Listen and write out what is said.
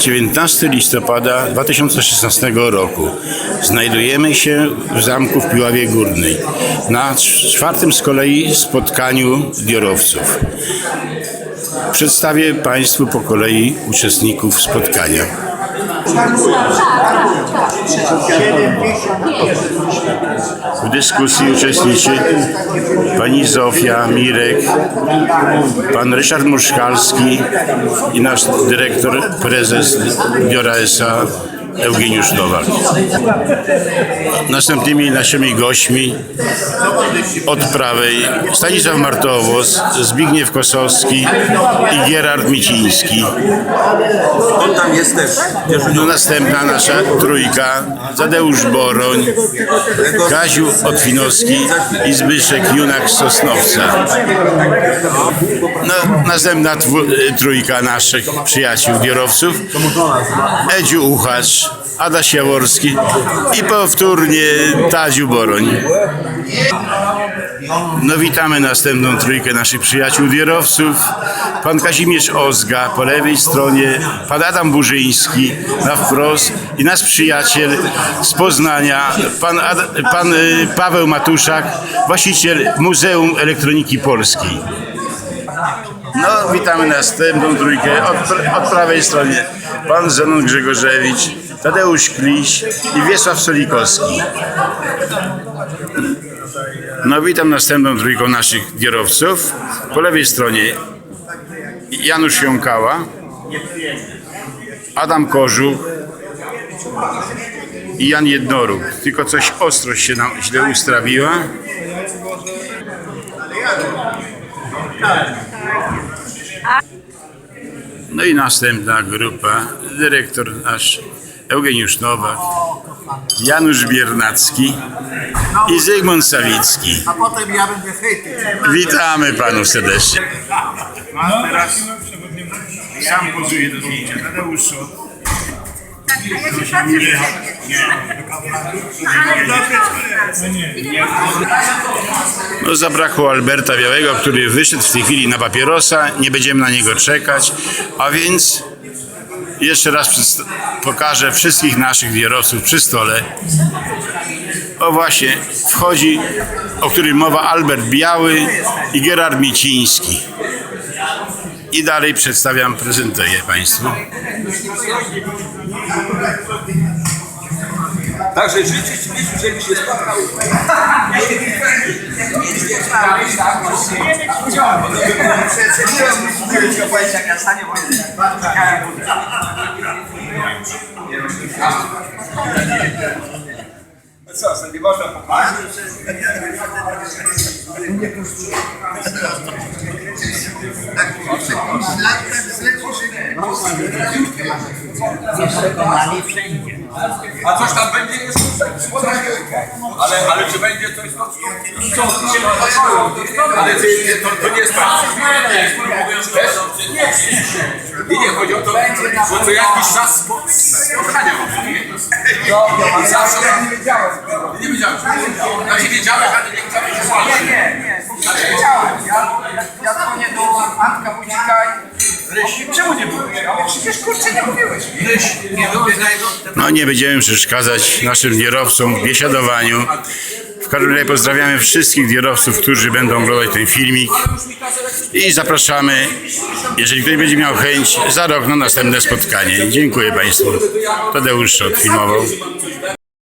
19 listopada 2016 roku. Znajdujemy się w zamku w Piławie Górnej na czwartym z kolei spotkaniu diorowców. Przedstawię Państwu po kolei uczestników spotkania. W dyskusji uczestniczy pani Zofia Mirek, pan Ryszard Muszkalski i nasz dyrektor, prezes Biora S.A. Eugeniusz Nowak. Następnymi naszymi gośćmi od prawej Stanisław Martowos, Zbigniew Kosowski i Gerard Miciński. On tam jest też. No, następna nasza trójka Tadeusz Boroń, Kaziu Otwinowski i Zbyszek Junak Sosnowca. No, następna trójka naszych przyjaciół diorowców Edziu Uchacz, Adaś Jaworski i powtórnie Tadziu Boroń. No witamy następną trójkę naszych przyjaciół diorowców. Pan Kazimierz Ozga po lewej stronie, pan Adam Burzyński na wprost i nasz przyjaciel z Poznania, pan, Ad, pan y, Paweł Matuszak, właściciel Muzeum Elektroniki Polskiej. No, witamy następną trójkę od, od prawej stronie. Pan Zenon Grzegorzewicz, Tadeusz Kliś i Wiesław Solikowski. No, witam następną trójką naszych kierowców. Po lewej stronie Janusz Jąkała, Adam Kożuch i Jan Jednoruk. Tylko coś ostrość się nam źle ustawiła. No i następna grupa, dyrektor nasz Eugeniusz Nowak, Janusz Biernacki i Zygmunt Sawicki. A potem ja będę. Witamy panu serdecznie. Teraz sam pozuje do zdjęcia. Szot. No zabrakło Alberta Białego, który wyszedł w tej chwili na papierosa. Nie będziemy na niego czekać. A więc jeszcze raz pokażę wszystkich naszych wierowców przy stole. O właśnie, wchodzi, o którym mowa Albert Biały i Gerard Miciński. I dalej przedstawiam, prezentuję Państwu. Także życzyć mi, żebyś się spotkał. Co, sobie można popatrzeć? A coś tam będzie jeszcze? Ale, ale czy będzie coś co, co, Ale ty, to, to nie jest tak. Nie, nie, chodzi o to, że co jakiś czas spo- spotkania nie? I zawsze nie wiedziałem. Nie wiedziałem. Znaczy wiedziałeś, ale nie że słuchasz. Nie, nie, nie wiedziałem. Ja, dzwonię do Antka Wójcika czemu nie mówię, przecież kurczę nie mówiłeś. Nie znajdą. No nie będziemy przeszkadzać naszym dierowcom w biesiadowaniu. W każdym razie pozdrawiamy wszystkich dierowców, którzy będą oglądać ten filmik i zapraszamy, jeżeli ktoś będzie miał chęć, za rok na następne spotkanie. Dziękuję Państwu. Tadeusz Szot filmował.